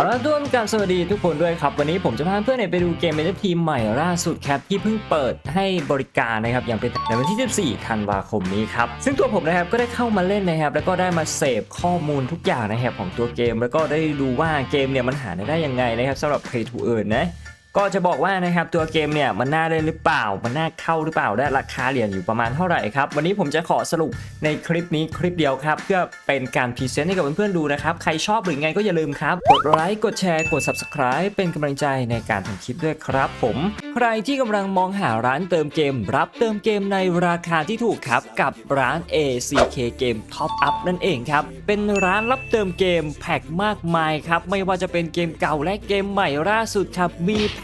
ขอรับทุกการสวัสดีทุกคนด้วยครับ วันนี้ผมจะพาเพื่อนไปดูเกมเมทีมใหม่ล่าสุดครับที่เพิ่งเปิดให้บริการนะครับอย่างเป็นในวันที่ 14 ธันวาคมนี้ครับ ซึ่งตัวผมนะครับก็ได้เข้ามาเล่นนะครับ แล้วก็ได้มาเสพข้อมูลทุกอย่างนะครับของตัวเกม แล้วก็ได้ดูว่าเกมเนี่ยมันหาได้ยังไงนะครับสำหรับ Play to Earn นะ ก็จะบอกว่านะครับตัวเกมเนี่ยมันน่าเล่นหรือเปล่า มันน่าเข้าหรือเปล่าและราคาเหรียญอยู่ประมาณเท่าไหร่ครับวันนี้ผมจะขอสรุปในคลิปนี้คลิปเดียวครับ เพื่อเป็นการพรีเซนต์ให้กับเพื่อนๆดูนะครับใครชอบหรือไงก็อย่าลืมครับกดไลค์กดแชร์กด subscribe เป็นกำลังใจในการทำคลิปด้วยครับผม ใครที่กำลังมองหาร้านเติมเกม รับเติมเกมในราคาที่ถูกครับกับร้าน ACK Game Top Up นั่นเองครับเป็นร้านรับเติมเกมแพ็คมากมายครับไม่ว่าจะเป็นเกมเก่าและเกมใหม่ล่าสุดครับมีแพ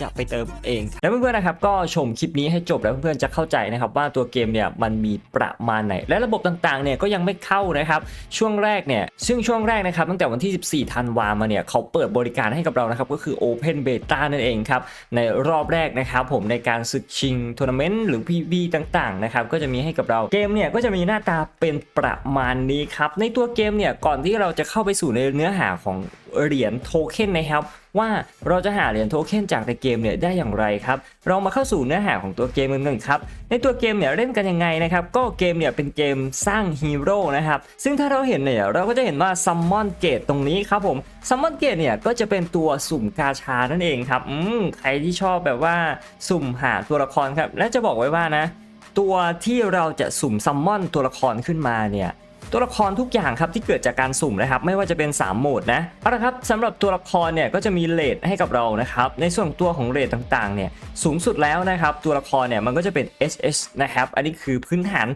จะไปเติมเอง แล้วเพื่อนๆนะครับก็ชมคลิปนี้ให้จบแล้วเพื่อนๆจะเข้าใจนะครับว่าตัวเกมเนี่ยมันมีประมาณไหน และระบบต่างๆเนี่ยก็ยังไม่เข้านะครับช่วงแรกเนี่ยซึ่งช่วงแรกนะครับตั้งแต่วันที่ 14ธันวามาเนี่ยเขาเปิดบริการให้กับเรานะครับก็คือ Open Beta นั่นเองครับในรอบแรกนะครับผมในการศึกชิงทัวร์นาเมนต์หรือ PB ต่างๆนะครับก็จะมีให้กับเราเกมเนี่ยก็จะมีหน้าตาเป็นประมาณนี้ครับในตัวเกมเนี่ยก่อนที่เราจะเข้าไปสู่ในเนื้อหาของ เหรียญโทเค็นนะครับว่าเราจะหาเหรียญโทเค็นจากในเกมเนี่ยได้อย่างไรครับเรามาเข้าสู่เนื้อหาของตัวเกมกันหนึ่งครับในตัวเกมเนี่ยเล่นกันยังไงนะครับก็เกมเนี่ยเป็นเกมสร้างฮีโร่นะครับซึ่งถ้าเราเห็นเนี่ยเราก็จะเห็นว่าซัมมอนเกตตรงนี้ครับผมซัมมอนเกตเนี่ยก็จะเป็นตัวสุ่มกาชานั่นเองครับอืมใครที่ชอบแบบว่าสุ่มหาตัวละครครับและจะบอกไว้ว่านะตัวที่เราจะสุ่มซัมมอนตัวละครขึ้นมาเนี่ย ตัวละครทุกอย่างครับที่เกิดจากการสุ่มนะครับไม่ว่าจะเป็น 3 โหมดนะเอาละครับสำหรับตัวละครเนี่ยก็จะมีเลทให้กับเรานะครับในส่วนตัวของเลทต่างๆเนี่ยสูงสุดแล้วนะครับตัวละครเนี่ยมันก็จะเป็น SS นะครับอันนี้คือพื้นฐาน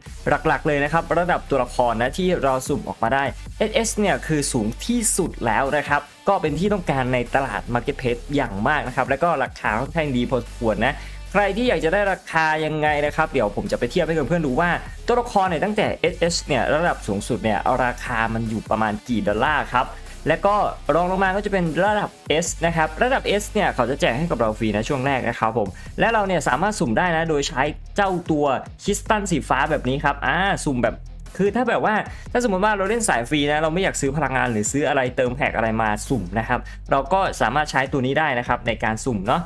หลักๆเลยนะครับระดับตัวละครนะที่เราสุ่มออกมาได้ SS เนี่ยคือสูงที่สุดแล้วนะครับก็เป็นที่ต้องการในตลาด Marketplace อย่างมากนะครับแล้วก็ราคาค่อนข้างดีพอสมควรนะ ใครที่อยากจะได้ราคายังไงนะครับ เดี๋ยวผมจะไปเทียบให้เพื่อนๆดูว่าตัวละครเนี่ยตั้งแต่ SS เนี่ยระดับสูงสุดเนี่ยราคามันอยู่ประมาณกี่ดอลลาร์ครับแล้วก็รองลงมาก็จะเป็นระดับ S นะครับระดับ S เนี่ยเขาจะแจกให้กับเราฟรีนะช่วงแรกนะครับผมและเราเนี่ยสามารถสุ่มได้นะโดยใช้เจ้าตัวคิสตัลสีฟ้าแบบนี้ครับอ่าสุ่มแบบคือถ้าแบบว่าถ้าสมมติว่าเราเล่นสายฟรีนะเราไม่อยากซื้อพลังงานหรือซื้ออะไรเติมแพ็กอะไรมาสุ่มนะครับ เราก็สามารถใช้ตัวนี้ได้นะครับในการสุ่มเนาะ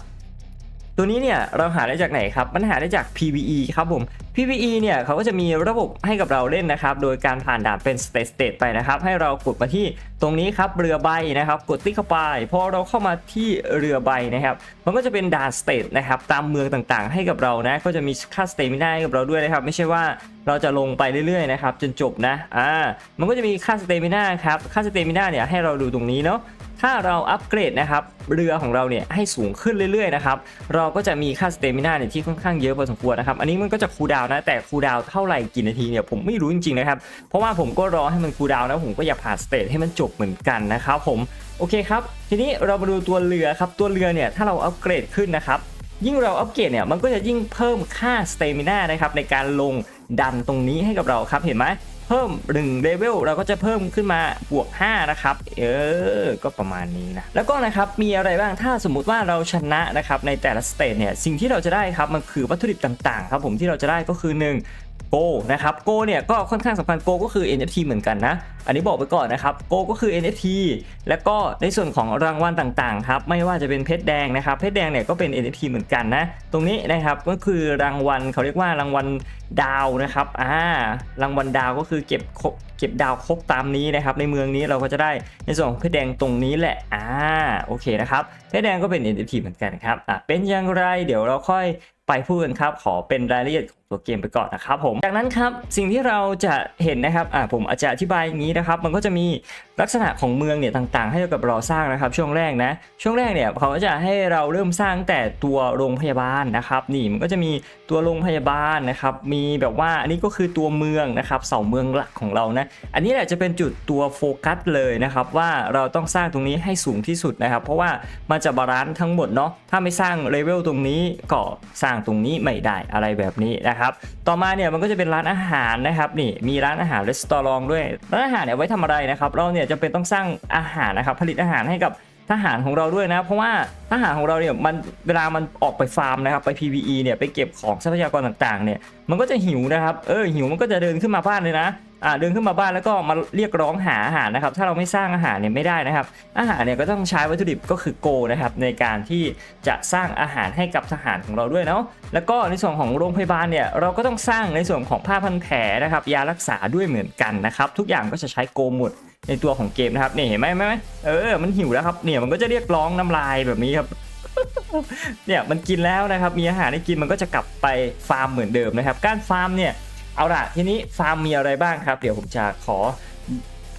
ตัวนี้เนี่ยเราหาได้จากไหนครับ มันหาได้จาก PVE ครับผม PVE เนี่ยเขาก็จะมีระบบให้กับเราเล่นนะครับ โดยการผ่านด่านเป็น state state ไปนะครับ ให้เรากดมาที่ตรงนี้ครับเรือใบนะครับ กดติ๊กเข้าไปพอเราเข้ามาที่เรือใบนะครับ มันก็จะเป็นด่าน state นะครับ ตามเมืองต่างๆ ให้กับเรานะ ก็จะมีค่า stamina ให้กับเราด้วยนะครับ ไม่ใช่ว่าเราจะลงไปเรื่อยๆนะครับจนจบนะ อ่า มันก็จะมีค่า stamina ครับ ค่า stamina เนี่ยให้เราดูตรงนี้เนาะ ถ้าเราอัปเกรดนะครับเรือของเราเนี่ยให้สูงขึ้นเรื่อยๆนะครับเราก็จะมีค่าสเตมินาเนี่ยที่ค่อนข้างเยอะพอสมควรนะครับอันนี้มันก็จะคูลดาวน์นะแต่คูลดาวน์เท่าไหร่กี่นาทีเนี่ยผมไม่รู้จริงๆนะครับเพราะว่าผมก็รอให้มันคูลดาวน์แล้วผมก็อยากผ่านสเตจให้มันจบเหมือนกันนะครับผมโอเคครับทีนี้เรามาดูตัวเรือครับตัวเรือเนี่ยถ้าเราอัปเกรดขึ้นนะครับยิ่งเราอัปเกรดเนี่ยมันก็จะยิ่งเพิ่มค่าสเตมินานะครับในการลงดันตรงนี้ให้กับเราครับเห็นไหม พิ่ม1เลเวลเราก็จะเพิ่มขึ้นมาบวก 5 นะครับ เออ ก็ประมาณนี้นะ แล้วก็นะครับ มีอะไรบ้าง ถ้าสมมุติว่าเราชนะนะครับ ในแต่ละสเตจเนี่ย สิ่งที่เราจะได้ครับ มันคือวัตถุดิบต่างๆ ครับผมที่เราจะได้ก็คือ 1 โกนะครับโกเนี่ยก็ค่อนข้างสำคัญโกก็คือ NFT เหมือนกันนะ อันนี้บอกไปก่อนนะครับโกก็คือ NFT แล้วก็ในส่วนของรางวัลต่างๆครับไม่ว่าจะเป็นเพชรแดงนะครับเพชรแดงเนี่ยก็เป็น NFT เหมือนกันนะตรงนี้นะครับก็คือรางวัลเขาเรียกว่ารางวัลดาวนะครับอ่ารางวัลดาวก็คือเก็บครบเก็บดาวครบตามนี้นะครับในเมืองนี้เราก็จะได้ในส่วนของเพชรแดงตรงนี้แหละอ่าโอเคนะครับเพชรแดงก็เป็น NFT เหมือนกันครับอะเป็นอย่างไรเดี๋ยวเราค่อยไปพูดกันครับ ขอเป็นรายละเอียดของตัวเกมไปก่อนนะครับผมจากนั้นครับสิ่งที่เราจะเห็นนะครับอ่าผมอาจจะอธิบายอย่างนี้นะครับ มันก็จะมี ลักษณะของเมืองเนี่ยต่างๆ ให้กับเราสร้างนะครับช่วงแรกนะช่วงแรกเนี่ยเขาก็จะให้เราเริ่มสร้างแต่ตัวโรงพยาบาลนะครับนี่มันก็จะมีตัวโรงพยาบาลนะครับมีแบบว่าอันนี้ก็คือตัวเมืองนะครับเสาเมืองหลักของเรานะอันนี้แหละจะเป็นจุดตัวโฟกัสเลยนะครับว่าเราต้องสร้างตรงนี้ให้สูงที่สุดนะครับ เพราะว่ามันจะบาลานซ์ทั้งหมดเนาะถ้าไม่สร้างเลเวลตรงนี้ก็สร้างตรงนี้ไม่ได้อะไรแบบนี้นะครับต่อมาเนี่ยมันก็จะเป็นร้านอาหารนะครับนี่มีร้านอาหารรีสตอรองด้วยร้านอาหารเนี่ยไว้ทำอะไรนะครับเราเนี่ยจะเป็นต้องสร้างอาหารนะครับผลิตอาหารให้กับทหารของเราด้วยนะ เพราะว่าทหารของเราเนี่ยมันเวลามันออกไปฟาร์มนะครับไป PVE เนี่ยไปเก็บของทรัพยากรต่างๆเนี่ยมันก็จะหิวนะครับเออหิวมันก็จะเดินขึ้นมาบ้านเลยนะอ่าเดินขึ้นมาบ้านแล้วก็มาเรียกร้องหาอาหารนะครับถ้าเราไม่สร้างอาหารเนี่ยไม่ได้นะครับ อาหารเนี่ยก็ต้องใช้วัตถุดิบก็คือโกนะครับในการที่จะสร้างอาหารให้กับทหารของเราด้วยเนาะแล้วก็ในส่วนของโรงพยาบาลเนี่ยเราก็ต้องสร้างในส่วนของผ้าพันแผลนะครับยารักษาด้วยเหมือนกันนะครับทุกอย่างก็จะใช้โกหมด ในตัวของเกมนะครับเนี่ยเห็นไหมไหมเออมันหิวแล้วครับเนี่ยมันก็จะเรียกร้องน้ำลายแบบนี้ครับเนี่ยมันกินแล้วนะครับมีอาหารให้กินมันก็จะกลับไปฟาร์มเหมือนเดิมนะครับ การฟาร์มเนี่ยเอาล่ะทีนี้ฟาร์มมีอะไรบ้างครับ เดี๋ยวผมจะขอ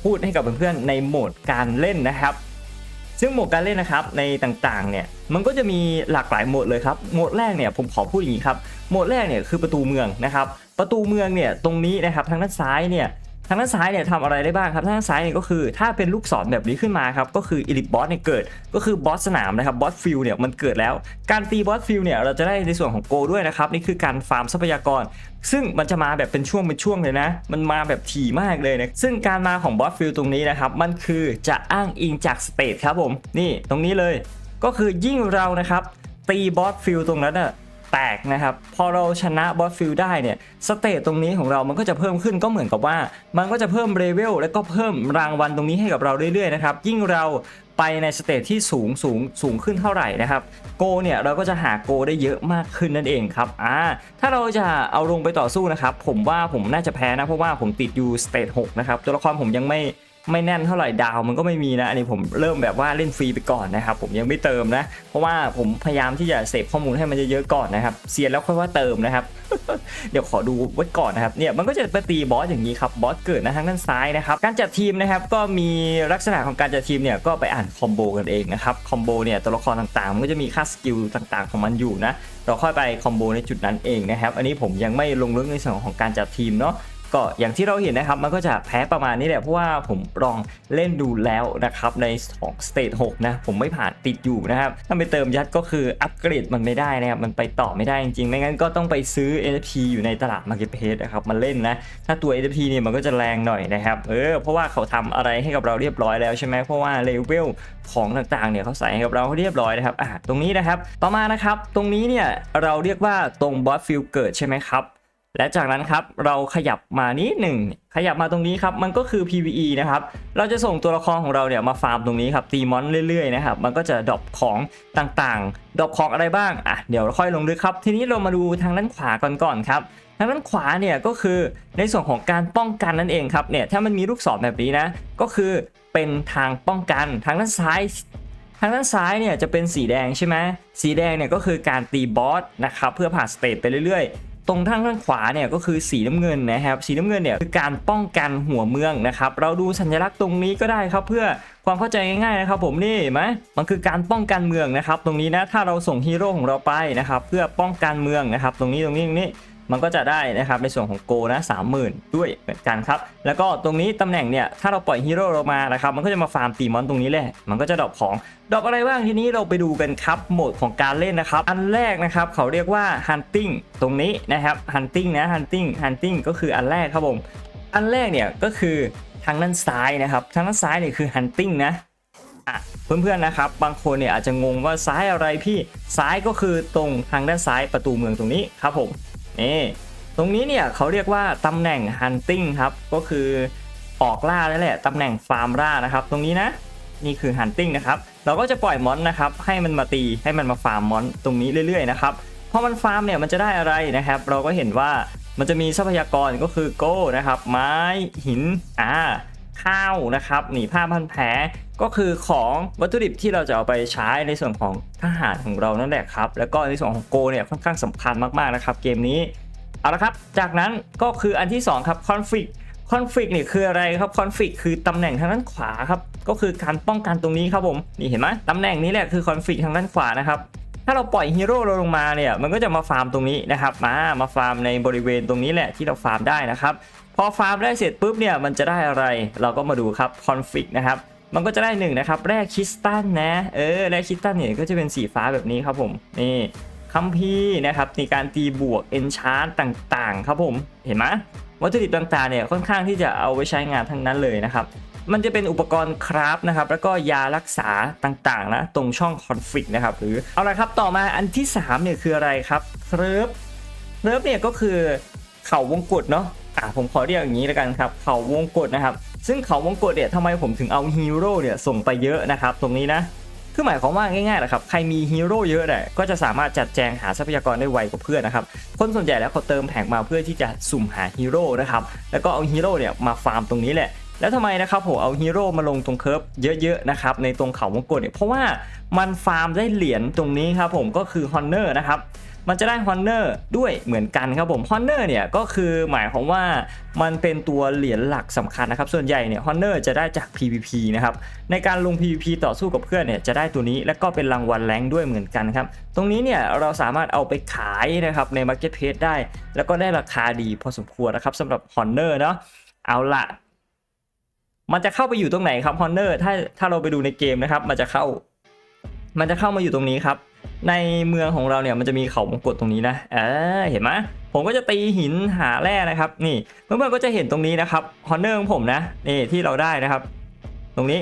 พูดให้กับเพื่อนๆในโหมดการเล่นนะครับ ซึ่งโหมดการเล่นนะครับในต่างๆเนี่ยมันก็จะมีหลากหลายโหมดเลยครับโหมดแรกเนี่ยผมขอพูดอย่างนี้ครับโหมดแรกเนี่ยคือประตูเมืองนะครับ ประตูเมืองเนี่ยตรงนี้นะครับทางด้านซ้ายเนี่ย ทางด้านซ้ายเนี่ยทำอะไรได้บ้างครับทางด้านซ้ายเนี่ยก็คือถ้าเป็นลูกศรแบบนี้ขึ้นมาครับก็คืออิลิบอสเนี่ยเกิดก็คือบอสสนามนะครับบอสฟิลเนี่ยมันเกิดแล้ว การตีบอสฟิลเนี่ยเราจะได้ในส่วนของโกด้วยนะครับนี่คือการฟาร์มทรัพยากร ซึ่งมันจะมาแบบเป็นช่วงเป็นช่วงเลยนะ มันมาแบบถี่มากเลยนะซึ่งการมาของบอสฟิลตรงนี้นะครับมันคือจะอ้างอิงจากสเตทครับผมนี่ตรงนี้เลย ก็คือยิ่งเรานะครับตีบอสฟิลตรงนั้นอะ แตกนะครับ พอเราชนะบอสฟิลได้เนี่ยสเตตตรงนี้ของเรามันก็จะเพิ่มขึ้นก็เหมือนกับว่า มันก็จะเพิ่มเลเวลแล้วก็เพิ่มรางวัลตรงนี้ให้กับเราเรื่อยๆนะครับยิ่งเราไปในสเตจที่สูงสูงสูงขึ้นเท่าไหร่นะครับโกเนี่ยเราก็จะหาโกได้เยอะมากขึ้นนั่นเองครับอ่าถ้าเราจะเอาลงไปต่อสู้นะครับผมว่าผมน่าจะแพ้นะเพราะว่าผมติดอยู่สเตจ6นะครับตัวละครผมยังไม่ ไม่แน่นเท่าไหร่ดาวมันก็ไม่มีนะ อันนี้ผมเริ่มแบบว่าเล่นฟรีไปก่อนนะครับ ผมยังไม่เติมนะ เพราะว่าผมพยายามที่จะเสพข้อมูลให้มันเยอะๆก่อนนะครับเซียนแล้วค่อยว่าเติมนะครับเดี๋ยวขอดูไว้ก่อนนะครับเนี่ยมันก็จะไปตีบอสอย่างนี้ครับบอสเกิดนะทางด้านซ้ายนะครับการจัดทีมนะครับก็มีลักษณะของการจัดทีมเนี่ยก็ไปอ่านคอมโบกันเองนะครับคอมโบเนี่ยตัวละครต่างๆ มันก็จะมีค่าสกิลต่างๆ ของมันอยู่นะเราค่อยไปคอมโบในจุดนั้นเองนะครับอันนี้ผมยังไม่ลงลึกในส่วนของการจัดทีมเนาะ ก็อย่างที่เราเห็นนะครับมันก็จะแพ้ประมาณนี้แหละเพราะว่าผมลองเล่นดูแล้วนะครับในของสเตจ6นะผมไม่ผ่านติดอยู่นะครับถ้าไปเติมยัดก็คืออัปเกรดมันไม่ได้นะครับมันไปต่อไม่ได้จริงๆไม่งั้นก็ต้องไปซื้อ NFT อยู่ในตลาด Marketplace นะครับมาเล่นนะถ้าตัว NFT เนี่ยมันก็จะแรงหน่อยนะครับเออเพราะว่าเขาทำอะไรให้กับเราเรียบร้อยแล้วใช่ไหมเพราะว่าเลเวลของต่างๆเนี่ยเขาใส่ให้กับเราเรียบร้อยนะครับอะตรงนี้นะครับต่อมานะครับตรงนี้เนี่ยเราเรียกว่าตรงบอสฟิลเกิดใช่ไหมครับ และจากนั้นครับเราขยับมานิดหนึ่งขยับมาตรงนี้ครับมันก็คือ PVE นะครับเราจะส่งตัวละครของเราเนี่ยมาฟาร์มตรงนี้ครับตีมอนเรื่อยๆนะครับมันก็จะดรอปของต่างๆดรอปของอะไรบ้างอะเดี๋ยวค่อยลงลึกครับ ทีนี้เรามาดูทางด้านขวาก่อนก่อนครับทางด้านขวาเนี่ยก็คือในส่วนของการป้องกันนั่นเองครับเนี่ยถ้ามันมีลูกศรแบบนี้นะก็คือเป็นทางป้องกันทางด้านซ้ายทางด้านซ้ายเนี่ยจะเป็นสีแดงใช่ไหมสีแดงเนี่ยก็คือการตีบอสนะครับเพื่อผ่านสเตจไปเรื่อยๆ ตรงทางข้างขวาเนี่ยก็คือสีน้ำเงินนะครับ สีน้ำเงินเนี่ยคือการป้องกันหัวเมืองนะครับ เราดูสัญลักษณ์ตรงนี้ก็ได้ครับเพื่อความเข้าใจง่ายๆนะครับ ผมนี่ไหมมันคือการป้องกันเมืองนะครับ ตรงนี้นะถ้าเราส่งฮีโร่ของเราไปนะครับ เพื่อป้องกันเมืองนะครับ ตรงนี้ตรงนี้ตรงนี้ มันก็จะได้นะครับในส่วนของโกนะสามหมื่นด้วยเหมือนกันครับ แล้วก็ตรงนี้ตำแหน่งเนี่ยถ้าเราปล่อยฮีโร่เรามานะครับมันก็จะมาฟาร์มตีมอนตรงนี้แหละ มันก็จะดรอปของดรอปอะไรบ้างทีนี้เราไปดูกันครับโหมดของการเล่นนะครับ อันแรกนะครับเขาเรียกว่า hunting ตรงนี้นะครับ hunting นะ hunting hunting ก็คืออันแรกครับผมอันแรกเนี่ยก็คือทางด้านซ้ายนะครับทางด้านซ้ายเนี่ยคือ hunting นะอะเพื่อนๆนะครับบางคนเนี่ยอาจจะงงว่าซ้ายอะไรพี่ซ้ายก็คือตรงทางด้านซ้ายประตูเมืองตรงนี้ครับผม นี่ตรงนี้เนี่ยเขาเรียกว่าตำแหน่ง hunting ครับ ก็คือออกล่าแล้แหละตำแหน่งฟาร์มล่านะครับ ตรงนี้นะนี่คือ hunting นะครับ เราก็จะปล่อยมอนนะครับ ให้มันมาตีให้มันมาฟาร์มมอนตรงนี้เรื่อยๆนะครับพอมันฟาร์มเนี่ยมันจะได้อะไรนะครับ เราก็เห็นว่ามันจะมีทรัพยากรก็คือโก้นะครับ ไม้หินอ่าข้าวนะครับหนีผ้าพันแผล ก็คือของวัตถุดิบที่เราจะเอาไปใช้ในส่วนของทหารของเรานั่นแหละครับ แล้วก็ในส่วนของโกเนี่ยค่อนข้างสำคัญมากๆนะครับเกมนี้ เอาละครับ จากนั้นก็คืออันที่ 2 ครับ conflict คอนฟ lict เนี่ยคืออะไรครับคอนฟ lict คือตำแหน่งทางด้านขวาครับก็คือการป้องกันตรงนี้ครับผมนี่เห็นไหมตำแหน่งนี้แหละคือคอนฟ lict ทางด้านขวานะครับถ้าเราปล่อยฮีโร่เราลงมาเนี่ยมันก็จะมาฟาร์มตรงนี้นะครับมามาฟาร์มในบริเวณตรงนี้แหละที่เราฟาร์มได้นะครับพอฟาร์มได้เสร็จปุ๊บเนี่ยมันจะได้อะไร เราก็มาดูครับคอนฟ lict นะครับ มันก็จะได้หนึ่งนะครับแร่คริสตัลนะเออแร่คริสตัลเนี่ยก็จะเป็นสีฟ้าแบบนี้ครับผมนี่คัมภีร์นะครับในการตีบวกเอนชาร์ตต่างๆ ครับผมเห็นไหมวัตถุดิบต่างๆเนี่ยค่อนข้างที่จะเอาไว้ใช้งานทั้งนั้นเลยนะครับมันจะเป็นอุปกรณ์คราฟนะครับแล้วก็ยารักษาต่างๆนะตรงช่องคอนฟ lict นะครับหรือเอาละครับต่อมาอันที่3เนี่ยคืออะไรครับเคริบเคริบเนี่ยก็คือเข่าวงกตเนาะอะผมขอเรียกอย่างนี้แล้วกันครับ เข่าวงกตนะครับ ซึ่งเขาวงกฏเนี่ยทำไมผมถึงเอาฮีโร่เนี่ยส่งไปเยอะนะครับตรงนี้นะคือหมายความว่าง่ายๆแหละครับใครมีฮีโร่เยอะเนี่ยก็จะสามารถจัดแจงหาทรัพยากรได้ไวกว่าเพื่อนนะครับคนส่วนใหญ่แล้วเขาเติมแผงมาเพื่อที่จะสุ่มหาฮีโร่นะครับแล้วก็เอาฮีโร่เนี่ยมาฟาร์มตรงนี้แหละ แล้วทำไมนะครับผมเอาฮีโร่มาลงตรงเคิร์ฟเยอะๆนะครับในตรงเขาวงกตเนี่ยเพราะว่ามันฟาร์มได้เหรียญตรงนี้ครับผมก็คือฮอนเนอร์นะครับมันจะได้ฮอนเนอร์ด้วยเหมือนกันครับผมฮอนเนอร์เนี่ยก็คือหมายความว่ามันเป็นตัวเหรียญหลักสำคัญนะครับ ส่วนใหญ่เนี่ยฮอนเนอร์จะได้จาก PVP นะครับในการลง PVP ต่อสู้กับเพื่อนเนี่ยจะได้ตัวนี้และก็เป็นรางวัลแรงด้วยเหมือนกันครับ ตรงนี้เนี่ยเราสามารถเอาไปขายนะครับใน Marketplace ได้ แล้วก็ได้ราคาดีพอสมควรนะครับสำหรับฮอนเนอร์เนาะเอาละ มันจะเข้าไปอยู่ตรงไหนครับฮอนเนอร์ถ้าถ้าเราไปดูในเกมนะครับ มันจะเข้า มันจะเข้ามาอยู่ตรงนี้ครับ ในเมืองของเราเนี่ยมันจะมีเขาวงกตตรงนี้นะเออเห็นไหมผมก็จะตีหินหาแร่นะครับ นี่เพื่อนๆก็จะเห็นตรงนี้นะครับฮอนเนอร์ของผมนะนี่ที่เราได้นะครับ ตรงนี้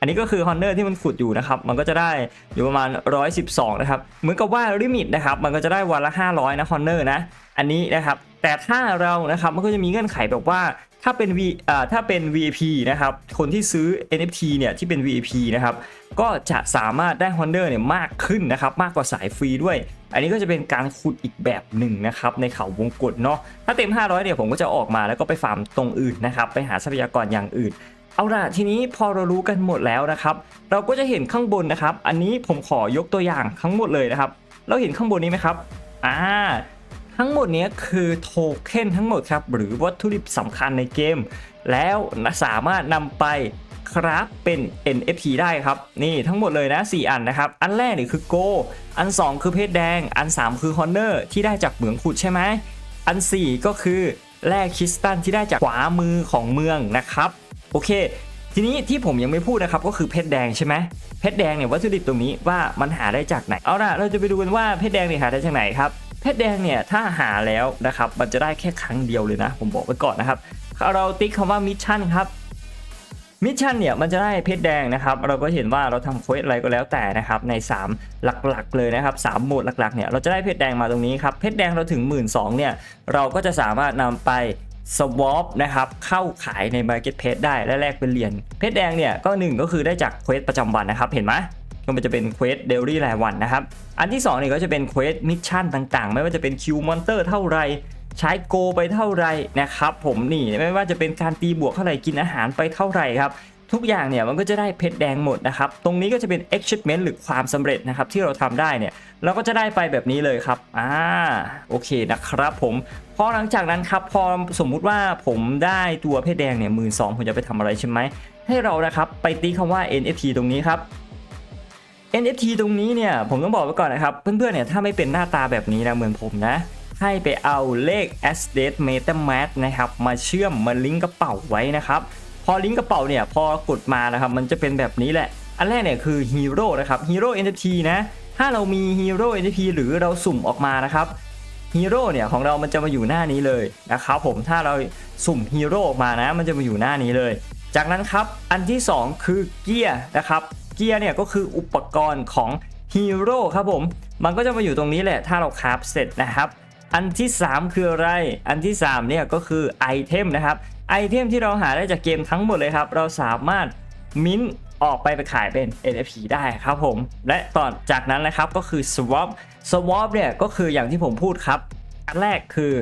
อันนี้ก็คือฮอนเนอร์ที่มันขุดอยู่นะครับ มันก็จะได้อยู่ประมาณ 112 นะครับ เหมือนกับว่าลิมิตนะครับ มันก็จะได้วันละ 500 นะฮอนเนอร์นะ อันนี้นะครับ แต่ถ้าเรานะครับ มันก็จะมีเงื่อนไขแบบว่า ถ้าเป็น V อ่าถ้าเป็น VIP นะครับ คนที่ซื้อ NFT เนี่ยที่เป็น VIP นะครับ ก็จะสามารถได้ฮอนเนอร์เนี่ยมากขึ้นนะครับ มากกว่าสายฟรีด้วย อันนี้ก็จะเป็นการขุดอีกแบบหนึ่งนะครับ ในเขาวงกตเนาะ ถ้าเต็ม 500 เนี่ยผมก็จะออกมาแล้วก็ไปฟาร์มตรงอื่นนะครับ ไปหาทรัพยากรอย่างอื่นเอาล่ะทีนี้พอเรารู้กันหมดแล้วนะครับ เราก็จะเห็นข้างบนนะครับ อันนี้ผมขอยกตัวอย่างทั้งหมดเลยนะครับ เราเห็นข้างบนนี้ไหมครับอ่า ทั้งหมดนี้คือโทเค็นทั้งหมดครับ หรือวัตถุดิบสำคัญในเกม แล้วสามารถนำไปคราฟเป็น NFT ได้ครับ นี่ทั้งหมดเลยนะ 4 อันนะครับ อันแรกนี่คือโก อัน 2 คือเพชรแดง อัน 3 คือฮอนเนอร์ที่ได้จากเหมืองขุดใช่ไหม อัน 4 ก็คือแร่คริสตัลที่ได้จากขวามือของเมืองนะครับ โอเค ทีนี้ที่ผมยังไม่พูดนะครับก็คือเพชรแดงใช่ไหมเพชรแดงเนี่ยวัตถุดิบตรงนี้ว่ามันหาได้จากไหน เอาล่ะเราจะไปดูกันว่าเพชรแดงเนี่ยหาได้จากไหนครับ เพชรแดงเนี่ยถ้าหาแล้วนะครับมันจะได้แค่ครั้งเดียวเลยนะ ผมบอกไว้ก่อนนะครับเราติ๊กคำว่ามิชชั่นครับมิชชั่นเนี่ยมันจะได้เพชรแดงนะครับ เราก็เห็นว่าเราทำเควสอะไรก็แล้วแต่นะครับใน 3 หลักๆเลยนะครับ3โหมดหลักๆเนี่ยเราจะได้เพชรแดงมาตรงนี้ครับเพชรแดงเราถึง 1 2ื่นเนี่ยเราก็จะสามารถนำไปสวอปนะครับเข้าขายใน Marketplace ได้และแลกเป็นเหรียญเพชรแดงเนี่ยก็หนึ่งก็คือได้จากเควสประจำวันนะครับเห็นไหม ก็มันจะเป็นเควสเดลี่รายวันนะครับ อันที่2เนี่ยก็จะเป็นเควสมิชชั่นต่างๆ ไม่ว่าจะเป็นคิวมอนเตอร์เท่าไรใช้โกไปเท่าไรนะครับผมนี่ไม่ว่าจะเป็นการตีบวกเท่าไหร่กินอาหารไปเท่าไหร่ครับทุกอย่างเนี่ยมันก็จะได้เพชรแดงหมดนะครับ ตรงนี้ก็จะเป็น achievement หรือความสำเร็จนะครับที่เราทำได้เนี่ยเราก็จะได้ไปแบบนี้เลยครับ อ่า โอเคนะครับผม พอหลังจากนั้นครับพอสมมุติว่าผมได้ตัวเพชรแดงเนี่ยหมื่นสองผมจะไปทำอะไรใช่ไหม ให้เรานะครับไปตีคำว่า NFT ตรงนี้ครับ NFT ตรงนี้เนี่ยผมต้องบอกไว้ก่อนนะครับ เพื่อนๆเนี่ยถ้าไม่เป็นหน้าตาแบบนี้นะเหมือนผมนะ ให้ไปเอาเลข a s d e t MetaMask นะครับมาเชื่อมมาลิงก์กระเป๋าไว้นะครับพอลิงก์กระเป๋าเนี่ยพอกดมานะครับมันจะเป็นแบบนี้แหละ อันแรกเนี่ยคือฮีโร่นะครับฮีโร่ NFT นะถ้าเรามีฮีโร่ NFT หรือเราสุ่มออกมานะครับฮีโร่เนี่ยของเรามันจะมาอยู่หน้านี้เลยนะครับผมถ้าเราสุ่มฮีโร่ออกมานะมันจะมาอยู่หน้านี้เลย จากนั้นครับอันที่ 2 คือเกียร์นะครับ กียร์เนี่ยก็คืออุปกรณ์ของฮีโร่ครับผม มันก็จะมาอยู่ตรงนี้แหละ ถ้าเราคราฟเสร็จนะครับ อันที่ 3 คืออะไร อันที่ 3 เนี่ยก็คือไอเทมนะครับ ไอเทมที่เราหาได้จากเกมทั้งหมดเลยครับ เราสามารถมิ้นท์ออกไปไปขายเป็น NFT ได้ครับผม และต่อจากนั้นนะครับก็คือ swap swap เนี่ยก็คืออย่างที่ผมพูดครับอันแรกคือ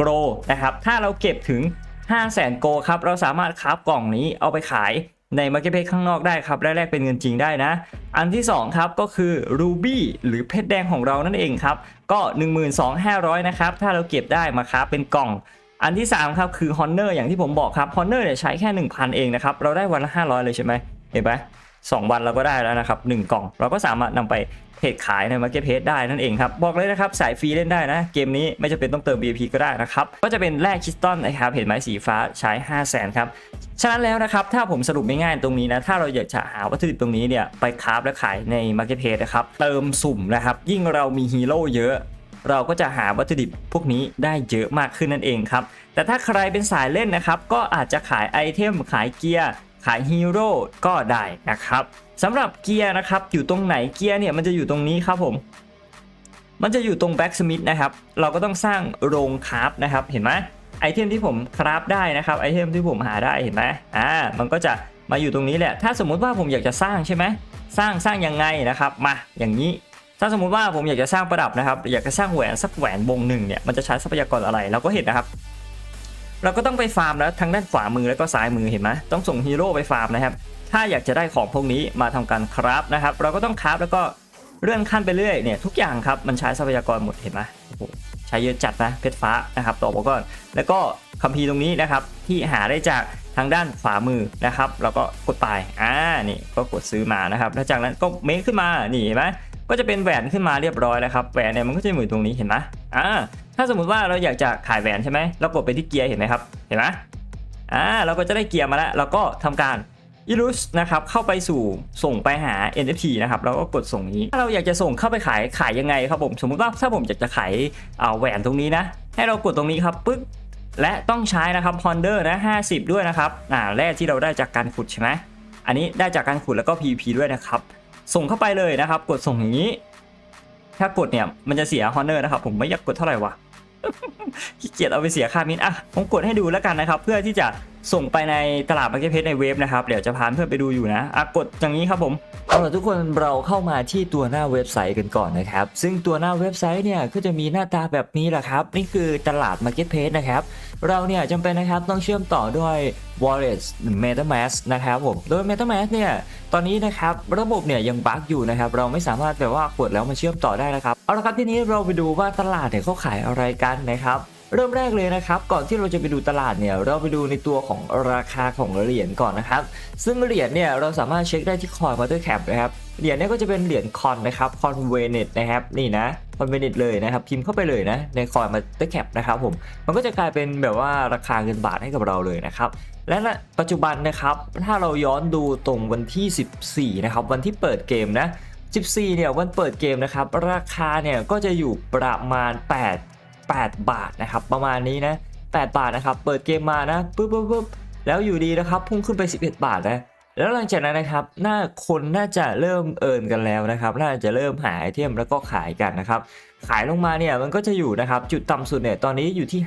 grow นะครับ ถ้าเราเก็บถึง 5 0 0 0 0 0 โกครับ เราสามารถคราฟกล่องนี้เอาไปขาย ใน Marketplace ข้างนอกได้ครับแรกๆเป็นเงินจริงได้นะ อันที่ 2 ครับก็คือ Ruby หรือเพชรแดงของเรานั่นเองครับ ก็ 12,500 นะครับ ถ้าเราเก็บได้มาคราฟเป็นกล่องอันที่ 3 ครับ คือ Honor อย่างที่ผมบอกครับ Honor เนี่ยใช้แค่ 1,000 เองนะครับ เราได้วันละ 500 เลยใช่ไหมเห็นไหม สองวันเราก็ได้แล้วนะครับ1กล่อง เราก็สามารถนำไปเทรดขายใน Marketplace ได้นั่นเองครับ บอกเลยนะครับ สายฟรีเล่นได้นะ เกมนี้ไม่จำเป็นต้องเติม VIP ก็ได้นะครับ ก็จะเป็นแลกคริสตัลนะครับ เห็นไหมสีฟ้าใช้ 5 0 0 0 0 0ครับ ฉะนั้นแล้วนะครับ ถ้าผมสรุปง่ายๆตรงนี้นะ ถ้าเราอยากจะหาวัตถุดิบตรงนี้เนี่ย ไปคราฟและขายใน Marketplace นะครับ เติมสุ่มนะครับ ยิ่งเรามีฮีโร่เยอะเราก็จะหาวัตถุดิบพวกนี้ได้เยอะมากขึ้นนั่นเองครับ แต่ถ้าใครเป็นสายเล่นนะครับ ก็อาจจะขายไอเทมขายเกียร์ ขายฮีโร่ก็ได้นะครับสำหรับเกียร์นะครับอยู่ตรงไหนเกียร์เนี่ยมันจะอยู่ตรงนี้ครับผมมันจะอยู่ตรงแบ็กสมิธนะครับ เราก็ต้องสร้างโรงคราฟนะครับ เห็นไหมไอเทมที่ผมคราฟได้นะครับ ไอเทมที่ผมหาได้เห็นไหมอ่า มันก็จะมาอยู่ตรงนี้แหละ ถ้าสมมุติว่าผมอยากจะสร้างใช่ไหม สร้างสร้างยังไงนะครับ มา อย่างนี้ ถ้าสมมุติว่าผมอยากจะสร้างประดับนะครับ อยากจะสร้างแหวนสักแหวนวงหนึ่งเนี่ย มันจะใช้ทรัพยากรอะไร เราก็เห็นนะครับ เราก็ต้องไปฟาร์มแล้วทางด้านขวามือแล้วก็ซ้ายมือเห็นไหมต้องส่งฮีโร่ไปฟาร์มนะครับถ้าอยากจะได้ของพวกนี้มาทำการคราฟนะครับ เราก็ต้องคราฟแล้วก็เลื่อนขั้นไปเรื่อยเนี่ยทุกอย่างครับมันใช้ทรัพยากรหมดเห็นไหมโอ้โหใช้เยอะจัดนะเพชรฟ้านะครับต่อมาก่อนแล้วก็คัมภีร์ตรงนี้นะครับที่หาได้จากทางด้านขวามือนะครับเราก็กดไปอ่านี่ก็กดซื้อมานะครับแล้วจากนั้นก็เมคขึ้นมานี่เห็นไหมก็จะเป็นแหวนขึ้นมาเรียบร้อยแล้วครับแหวนเนี่ยมันก็จะอยู่ตรงนี้เห็นไหมอ่า ถ้าสมมุติว่าเราอยากจะขายแหวนใช่ไหมเรากดไปที่เกียร์เห็นไหมครับ เห็นไหมอ่าเราก็จะได้เกียร์มาแล้ว เราก็ทำการอิลุสนะครับเข้าไปสู่ส่งไปหา NFT นะครับแล้วก็กดส่งนี้ถ้าเราอยากจะส่งเข้าไปขายขายยังไงครับผมสมมุติว่าถ้าผมอยากจะขายอ่าแหวนตรงนี้นะ ให้เรากดตรงนี้ครับปึ๊บและต้องใช้นะครับ Ponder นะ50 ด้วยนะครับอ่าแรกที่เราได้จากการขุดใช่ไหมอันนี้ได้จากการขุดแล้วก็ PVP ด้วยนะครับ ส่งเข้าไปเลยนะครับ กดส่งอย่างนี้ ถ้ากดเนี่ยมันจะเสีย Honor นะครับ ผมไม่อยากกดเท่าไหร่วะ ขี้เกียจเอาไปเสียค่ามินอะผมกดให้ดูแล้วกันนะครับ เพื่อที่จะส่งไปในตลาดมาร์เก็ตเพจในเว็บนะครับ เดี๋ยวจะพาเพื่อนไปดูอยู่นะอะกดอย่างนี้ครับผมเอาล่ะทุกคนเราเข้ามาที่ตัวหน้าเว็บไซต์กันก่อนนะครับ ซึ่งตัวหน้าเว็บไซต์เนี่ยก็จะมีหน้าตาแบบนี้แหละครับ นี่คือตลาด Marketplace นะครับ เราเนี่ยจำเป็นนะครับต้องเชื่อมต่อด้วย Wallet MetaMask นะครับผม โดย MetaMask เนี่ยตอนนี้นะครับระบบเนี่ยยังบั๊กอยู่นะครับ เราไม่สามารถแบบว่ากดแล้วมาเชื่อมต่อได้นะครับ เอาละครับทีนี้เราไปดูว่าตลาดเนี่ยเขาขายอะไรกันนะครับเริ่มแรกเลยนะครับ ก่อนที่เราจะไปดูตลาดเนี่ยเราไปดูในตัวของราคาของเหรียญก่อนนะครับ ซึ่งเหรียญเนี่ยเราสามารถเช็คได้ที่คอยมาเตอร์แคปนะครับเหรียญเนี่ยก็จะเป็นเหรียญคอนนะครับคอนเวเนตนะครับนี่นะคอนเวเนตเลยนะครับ พิมพ์เข้าไปเลยนะในคอยมาเตอร์แคปนะครับผมมันก็จะกลายเป็นแบบว่าราคาเงินบาทให้กับเราเลยนะครับ และณปัจจุบันนะครับถ้าเราย้อนดูตรงวันที่ 14นะครับวันที่เปิดเกมนะ 14 เนี่ยวันเปิดเกมนะครับ ราคาเนี่ยก็จะอยู่ประมาณ 8 8 บาทนะครับประมาณนี้นะ 8 บาทนะครับ เปิดเกมมานะปุ๊บปุ๊บปุ๊บแล้วอยู่ดีนะครับพุ่งขึ้นไป 11 บาทนะแล้วหลังจากนั้นนะครับน่าคนน่าจะเริ่มเอินกันแล้วนะครับ น่าจะเริ่มหาไอเทมแล้วก็ขายกันนะครับ ขายลงมาเนี่ยมันก็จะอยู่นะครับ จุดต่ำสุดเนี่ยตอนนี้อยู่ที่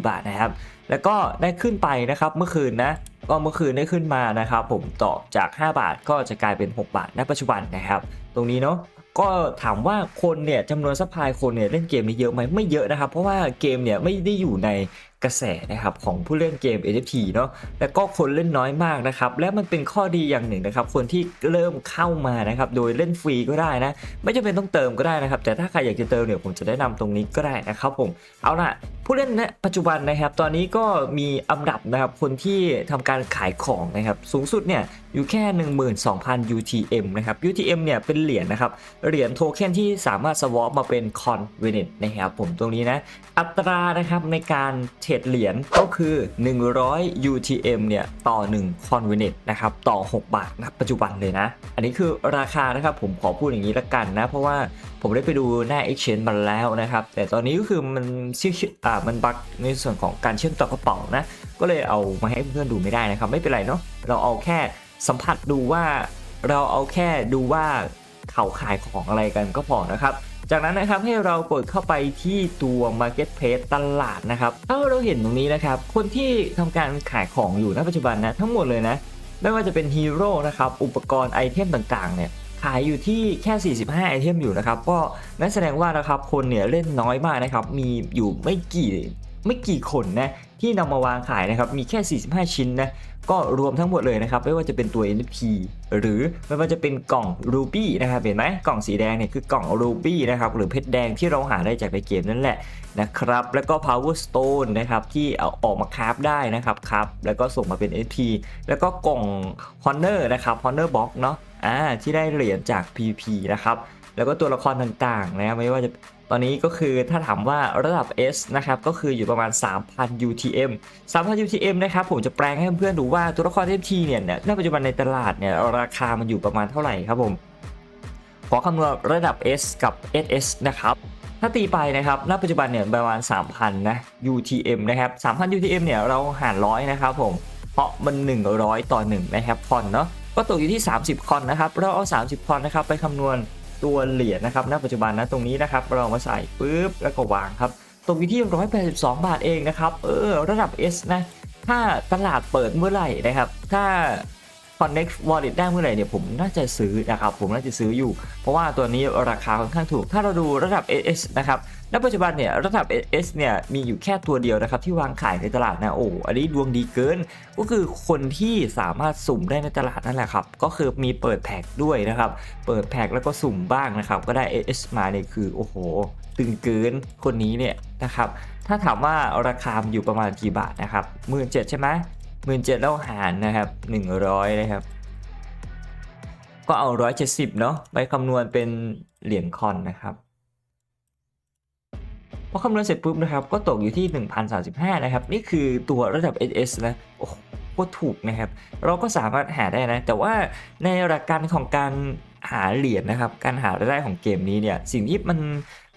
5.4 บาทนะครับ แล้วก็ได้ขึ้นไปนะครับเมื่อคืนนะก็เมื่อคืนได้ขึ้นมานะครับ ผมต่อจาก 5 บาทก็จะกลายเป็น 6 บาทณปัจจุบันนะครับ ตรงนี้เนาะก็ถามว่าคนเนี่ยจำนวนซัพพลายคนเนี่ยเล่นเกมนี้เยอะไหมไม่เยอะนะครับ เพราะว่าเกมเนี่ยไม่ได้อยู่ใน กระแสนะครับของผู้เล่นเกม NFT เนาะแต่ก็คนเล่นน้อยมากนะครับและมันเป็นข้อดีอย่างหนึ่งนะครับคนที่เริ่มเข้ามานะครับโดยเล่นฟรีก็ได้นะไม่จำเป็นต้องเติมก็ได้นะครับแต่ถ้าใครอยากจะเติมเนี่ยผมจะแนะนำตรงนี้ก็ได้นะครับผมเอาล่ะผู้เล่นณปัจจุบันนะครับ ตอนนี้ก็มีอันดับนะครับคนที่ทำการขายของนะครับสูงสุดเนี่ยอยู่แค่ 12,000 UTM นะครับ UTM เนี่ยเป็นเหรียญนะครับเหรียญโทเค็นที่สามารถสวอปมาเป็นคอนเวเนตนะครับผมตรงนี้นะอัตรานะครับในการเทรดเหรียญก็คือ 100 UTM เนี่ยต่อ1คอนเวเนตนะครับต่อ 6 บาทนะปัจจุบันเลยนะ อันนี้คือราคานะครับผมขอพูดอย่างนี้ละกันนะ เพราะว่าผมได้ไปดูหน้า Exchange มาแล้วนะครับ แต่ตอนนี้ก็คือมันเชื่ออ่ามันบักในส่วนของการเชื่อมต่อกระเป๋านะ ก็เลยเอามาให้เพื่อนดูไม่ได้นะครับ ไม่เป็นไรเนาะเราเอาแค่สัมผัสดูว่า เราเอาแค่ดูว่าเขาขายของอะไรกันก็พอนะครับ จากนั้นนะครับให้เรากดเข้าไปที่ตัว Marketplace ตลาดนะครับถ้าเราเห็นตรงนี้นะครับ คนที่ทำการขายของอยู่ณปัจจุบันนะทั้งหมดเลยนะไม่ว่าจะเป็นฮีโร่นะครับอุปกรณ์ไอเทมต่างๆเนี่ยขายอยู่ที่แค่ 45 ไอเทมอยู่นะครับก็นั่นแสดงว่านะครับคนเนี่ยเล่นน้อยมากนะครับมีอยู่ไม่กี่ไม่กี่คนนะ ที่นำมาวางขายนะครับมีแค่ 45 ชิ้นนะก็รวมทั้งหมดเลยนะครับไม่ว่าจะเป็นตัว NFT หรือไม่ว่าจะเป็นกล่อง Ruby นะครับเห็นไหมกล่องสีแดงเนี่ยคือกล่อง Ruby นะครับหรือเพชรแดงที่เราหาได้จากในเกมนั่นแหละนะครับแล้วก็ Power Stone นะครับที่เอาออกมาคราฟได้นะครับครับแล้วก็ส่งมาเป็น NFT แล้วก็กล่อง Honor นะครับ Honor Box เนาะอ่าที่ได้เหรียญจาก P P นะครับ แล้วก็ตัวละครต่างๆนะไม่ว่าจะตอนนี้ก็คือถ้าถามว่าระดับ S นะครับก็คืออยู่ประมาณ 3,000 UTM 3,000 UTM นะครับผมจะแปลงให้เพื่อนๆดูว่าตัวละคร FT เนี่ยณปัจจุบันในตลาดเนี่ยราคามันอยู่ประมาณเท่าไหร่ครับผมขอคำนวณระดับ S กับ SS นะครับถ้าตีไปนะครับ ณ ปัจจุบันเนี่ยประมาณ 3,000 นะ UTM นะครับ 3,000 UTM เนี่ยเราหารร้อยนะครับผม เพราะมัน 100 ต่อ 1 นะครับคอนเนาะ ก็ตกอยู่ที่ 30 คอนนะครับ เราเอา 30 คอนนะครับไปคำนวณ ตัวเหรียญนะครับณปัจจุบันนะตรงนี้นะครับเรามาใส่ปุ๊บแล้วก็วางครับตกอยู่ที่ 182 บาทเองนะครับเออระดับ S นะถ้าตลาดเปิดเมื่อไหร่นะครับ ถ้า Connect Wallet ได้เมื่อไหร่เนี่ยผมน่าจะซื้อนะครับผมน่าจะซื้ออยู่ เพราะว่าตัวนี้ราคาค่อนข้างถูก ถ้าเราดูระดับ SS นะครับณปัจจุบันเนี่ยระดับ SS เนี่ยมีอยู่แค่ตัวเดียวนะครับที่วางขายในตลาดนะโอ้อันนี้ดวงดีเกิน ก็คือคนที่สามารถสุ่มได้ในตลาดนั่นแหละครับก็คือมีเปิดแพ็กด้วยนะครับเปิดแพ็กแล้วก็สุ่มบ้างนะครับก็ได้ SS มาเนี่ยคือโอ้โหตึงเกินคนนี้เนี่ยนะครับถ้าถามว่าราคาอยู่ประมาณกี่บาทนะครับหมื่นเจ็ดใช่ไหม หมื่นเจ็ดแล้วหารนะครับหนึ่งร้อยนะครับ ก็เอาร้อยเจ็ดสิบเนาะไปคำนวณเป็นเหรียญคอนนะครับพอคำนวณเสร็จปุ๊บนะครับก็ตกอยู่ที่ 1,035 นะครับ นี่คือตัวระดับ SS นะโอ้โหโคตรถูกนะครับ เราก็สามารถหาได้นะ แต่ว่าในหลักการของการหาเหรียญนะครับ การหารายได้ของเกมนี้เนี่ยสิ่งที่มัน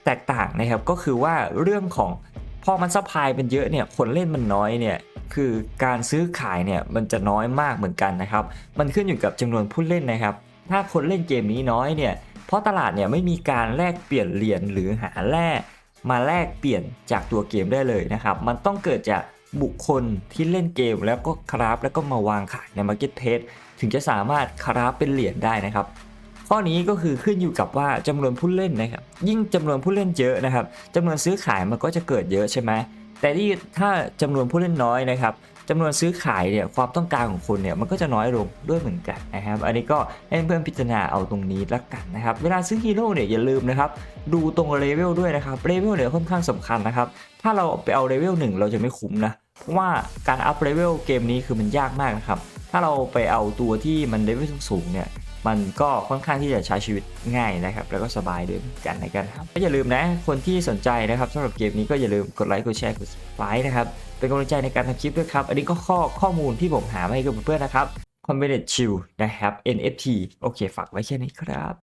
แตกต่างนะครับก็คือว่าเรื่องของพอมันซัพพลายเป็นเยอะเนี่ยคนเล่นมันน้อยเนี่ย คือการซื้อขายเนี่ยมันจะน้อยมากเหมือนกันนะครับ มันขึ้นอยู่กับจำนวนผู้เล่นนะครับ ถ้าคนเล่นเกมนี้น้อยเนี่ย เพราะตลาดเนี่ยไม่มีการแลกเปลี่ยนเหรียญหรือหาแร่มาแลกเปลี่ยนจากตัวเกมได้เลยนะครับ มันต้องเกิดจากบุคคลที่เล่นเกมแล้วก็คราฟแล้วก็มาวางขายใน Market p l a c e ถึงจะสามารถคราฟเป็นเหรียญได้นะครับ ข้อนี้ก็คือขึ้นอยู่กับว่าจำนวนผู้เล่นนะครับ ยิ่งจำนวนผู้เล่นเยอะนะครับจำนวนซื้อขายมันก็จะเกิดเยอะใช่ไหม แต่ที่ถ้าจำนวนผู้เล่นน้อยนะครับจำนวนซื้อขายเนี่ยความต้องการของคนเนี่ยมันก็จะน้อยลงด้วยเหมือนกันนะครับ อันนี้ก็ให้เพื่อนพิจารณาเอาตรงนี้ละกันนะครับ เวลาซื้อฮีโร่เนี่ยอย่าลืมนะครับดูตรงเลเวลด้วยนะครับเลเวลเนี่ยค่อนข้างสำคัญนะครับ ถ้าเราไปเอาเลเวลหนึ่งเราจะไม่คุ้มนะเพราะว่าการอัพเลเวลเกมนี้คือมันยากมากนะครับ ถ้าเราไปเอาตัวที่มันเลเวลสูงเนี่ย มันก็ค่อนข้างที่จะใช้ชีวิตง่ายนะครับ แล้วก็สบายด้วยเหมือนกันนะครับก็อย่าลืมนะ คนที่สนใจนะครับสำหรับเกมนี้ก็อย่าลืมกดไลค์กดแชร์กดไลค์นะครับ เป็นกำลังใจในการทำคลิปด้วยครับ อันนี้ก็ข้อข้อมูลที่ผมหามาให้กับเพื่อนๆนะครับ c o m b i n a t Chill นะครับ NFT โอเคฝากไว้แค่นี้ครับ